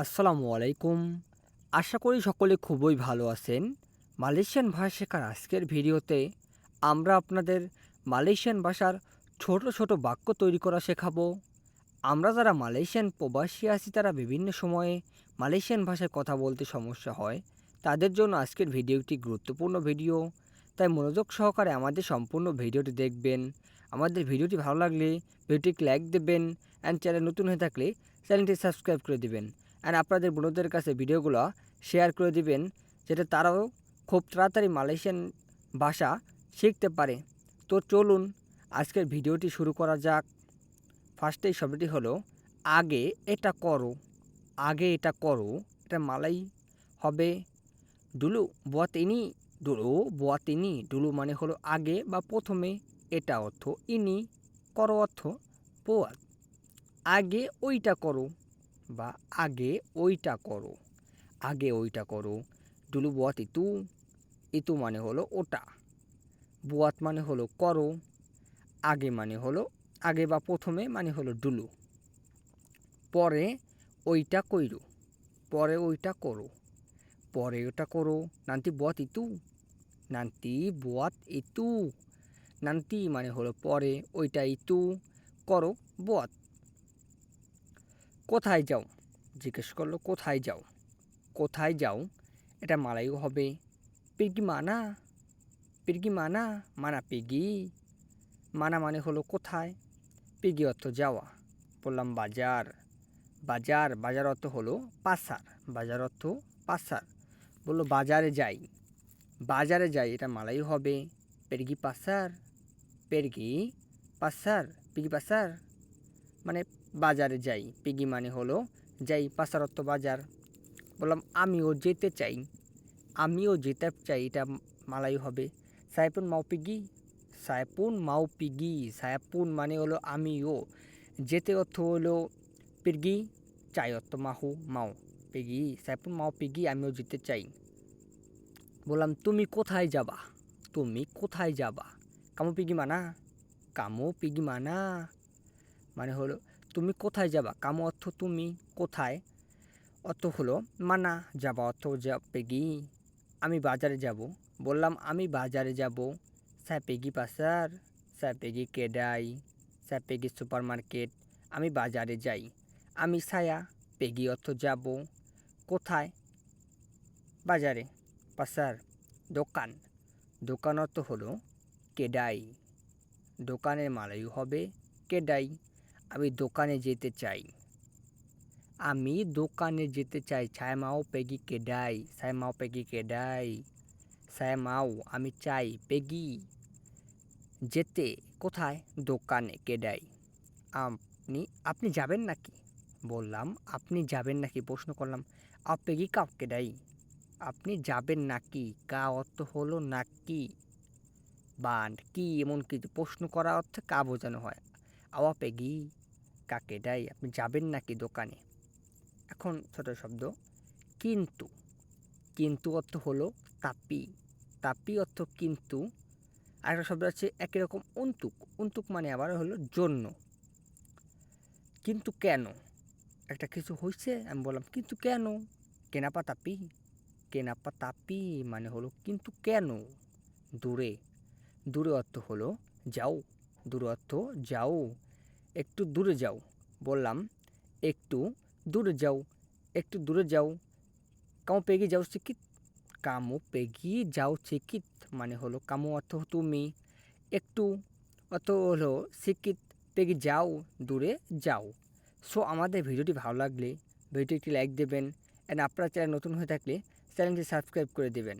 আসসালামু আলাইকুম। আশা করি সকলে খুবই ভালো আছেন। মালয়েশিয়ান ভাষা শেখার আজকের ভিডিওতে আমরা আপনাদের মালয়েশিয়ান ভাষার ছোট ছোট বাক্য তৈরি করা শেখাবো। আমরা যারা মালয়েশিয়ান প্রবাসী আছি, তারা বিভিন্ন সময়ে মালয়েশিয়ান ভাষায় কথা বলতে সমস্যা হয়। তাদের জন্য আজকের ভিডিওটি গুরুত্বপূর্ণ ভিডিও। তাই মনোযোগ সহকারে আমাদের সম্পূর্ণ ভিডিওটি দেখবেন। আমাদের ভিডিওটি ভালো লাগলে ভিডিওটিকে লাইক দেবেন। অ্যান্ড চ্যানেল নতুন হয়ে থাকলে চ্যানেলটি সাবস্ক্রাইব করে দিবেন। অ্যান্ড আপনাদের বন্ধুদের কাছে ভিডিওগুলো শেয়ার করে দিবেন, যাতে তারাও খুব তাড়াতাড়ি মালয়েশিয়ান ভাষা শিখতে পারে। তো চলুন, আজকের ভিডিওটি শুরু করা যাক। ফার্স্টেই শব্দটি হলো, আগে এটা করো, আগে এটা করো, এটা মালাই হবে। ডুলু বুয়াতিনি ডুলু বুয়াতিনি ডুলু মানে হলো, আগে বা প্রথমে। এটা অর্থ, ইনি। করো অর্থ, পোয়াত। আগে ওইটা করো। বা আগে ওইটা করো। আগে ওইটা করো। ডুলু বুয়াত ইতু ইতু মানে হলো ওটা। বুয়াত মানে হলো করো। আগে মানে হলো, আগে বা প্রথমে মানে হলো ডুলু পরে ওইটা কইরো। পরে ওইটা করো। পরে ওটা করো। নান্তি বুয়াত ইতু। নান্তি বুয়াত ইতু। নান্তি মানে হলো পরে, ওইটা ইতু। করো বুয়াত। কোথায় যাও? জিজ্ঞেস করল, কোথায় যাও? কোথায় যাও? এটা মালাইও হবে। পিগি মানা? পিগি মানা? মানা পিগি? মানা মানে হলো কোথায়? পিগি অর্থ যাওয়া। বললাম, বাজার। বাজার? বাজার অর্থ হলো পাসার। বাজার অর্থ পাসার। বলল, বাজারে যাই। বাজারে যাই, এটা মালাই হবে। পেরগি পাসার? পেরগি পাসার? পিগি পাসার? মানে বাজারে যাই। পিগি মানে হলো, যাই পাসারত্ব বাজার। বললাম, আমিও যেতে চাই। আমিও যেতে চাই, এটা মালাই হবে। সাইপুন মাও পিগি সাইপুন মাও পিগি সায়াপুন মানে হলো আমিও। যেতে অর্থ হলো পিগি চাই অর্থ মাহু, মাও। পিগি সাইপুন মাও পিগি আমিও যেতে চাই। বললাম, তুমি কোথায় যাবা? তুমি কোথায় যাবা? কামো পিগি মানা, কামো পিগি মানা। মানে হলো তুমি কোথায় যাবা? কাম অর্থ তুমি কোথায়? অর্থ হলো মানা যাবা, অর্থ যা পেগি, আমি বাজারে যাব। বললাম, আমি বাজারে যাব? স্যাপেগি পাসার স্যাপেগি কেডাই। স্যাপেগি সুপার মার্কেট আমি বাজারে যাই। আমি ছায়া। পেগি অর্থ যাব। কোথায়? বাজারে। পাসার দোকান। দোকান অর্থ হলো কেডাই। দোকানের মালাই হবে কেডাই। আমি দোকানে যেতে চাই। আমি দোকানে যেতে চাই। ছায় মাও পেগি কেডাই ছায় মাও পেগি কেডাই ছায় মাও আমি চাই পেগি। যেতে কোথায়? দোকানে কেডাই আপনি আপনি যাবেন নাকি? বললাম, আপনি যাবেন নাকি? প্রশ্ন করলাম আপেগি কাপ কেডাই আপনি যাবেন নাকি? কা অর্থ হলো নাকি? বান কি এমন কিছু? প্রশ্ন করা অর্থে কা বোঝানো হয়। আওয়া পেগি। কাকে দেয়? আপনি যাবেন নাকি দোকানে? এখন ছোট শব্দ। কিন্তু কিন্তু অর্থ হলো তাপি। তাপি অর্থ কিন্তু। আরেকটা শব্দ আছে একই রকম অন্তুক। অন্তুক মানে আবার হলো জন্য। কিন্তু কেন? একটা কিছু হয়েছে আমি বললাম, কিন্তু কেন? কেনাপা তাপি? কেনাপা তাপি মানে হলো কিন্তু কেন? দূরে। দূরে অর্থ হলো যাও। দূরে অর্থ যাও। একটু দূরে যাও। বললাম, একটু দূরে যাও, একটু দূরে যাও। কামো পেগি যাও চিকিত কামো পেগি যাও চিকিত মানে হলো, কামো অর্থ তুমি। একটু অর্থ হলো শিক্ষিত পেগি যাও, দূরে যাও। সো, আমাদের ভিডিওটি ভালো লাগলে, ভিডিওটি একটি লাইক দেবেন। অ্যান্ড আপনার চ্যানেল নতুন হয়ে থাকলে, চ্যানেলটি সাবস্ক্রাইব করে দেবেন।